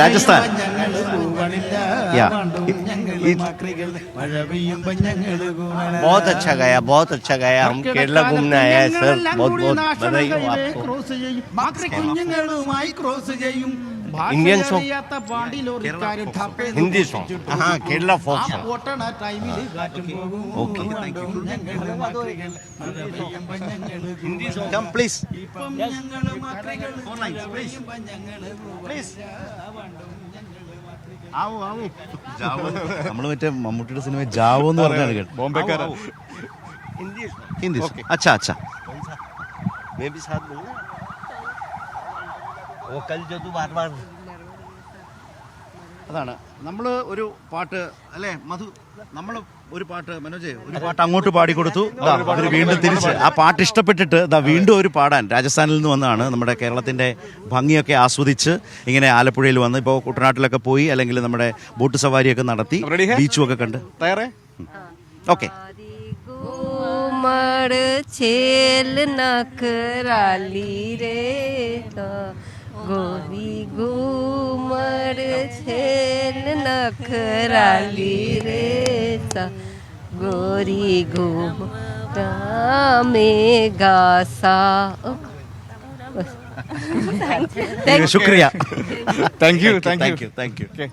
രാജസ്ഥാൻ. बहुत अच्छा गया बहुत अच्छा गया हम केरला घूमने आया है सर बहुत बहुत बधाई हो आपको ക്രോസ് ചെയ്യും മാക്രി കുഞ്ഞുങ്ങളുമായി ക്രോസ് ചെയ്യും Indian song. ഭാഷയറിയാത്ത പാണ്ടിലോറിക്കാര് ടപ്പേ हिंदी सॉन्ग हाँ केरला फोक ആ सॉन्ग പൊട്ടണ ടൈമില് കാറ്റും പോകും Okay, ഞങ്ങള് മാക്രികൾ മഴ നമ്മൾ മറ്റേ മമ്മൂട്ടിയുടെ സിനിമ ജാവോ എന്ന് പറഞ്ഞാണ് കേട്ടോ ബോംബെക്കാരാ हिंदी song ഹിന്ദി അച്ഛാ അച്ഛാ मैं भी साथ दूंगा वो कल जो तू बार बार അതാണ്. നമ്മൾ ഒരു പാട്ട് അല്ലേ? മധു നമ്മൾ ഒരു പാട്ട് മനോജ് ഒരു പാട്ട് അങ്ങോട്ട് പാടിക്കൊടുത്തു. അവർ വീണ്ടും തിരിച്ച് ആ പാട്ട് ഇഷ്ടപ്പെട്ടിട്ട് ഇതാ വീണ്ടും ഒരു പാടാൻ രാജസ്ഥാനിൽ നിന്ന് വന്നതാണ് നമ്മുടെ കേരളത്തിന്റെ ഭംഗിയൊക്കെ ആസ്വദിച്ച് ഇങ്ങനെ ആലപ്പുഴയിൽ വന്ന് ഇപ്പോൾ കുട്ടനാട്ടിലൊക്കെ പോയി അല്ലെങ്കിൽ നമ്മുടെ ബോട്ട് സവാരിയൊക്കെ നടത്തി ബീച്ചും ഒക്കെ കണ്ട്. തയ്യാറേ? ഓക്കെ. ઉમર છેલ છે નખરાલી રે ગોરી ગોમ ગામે ગાસા શુક્રિયા thank you thank you thank you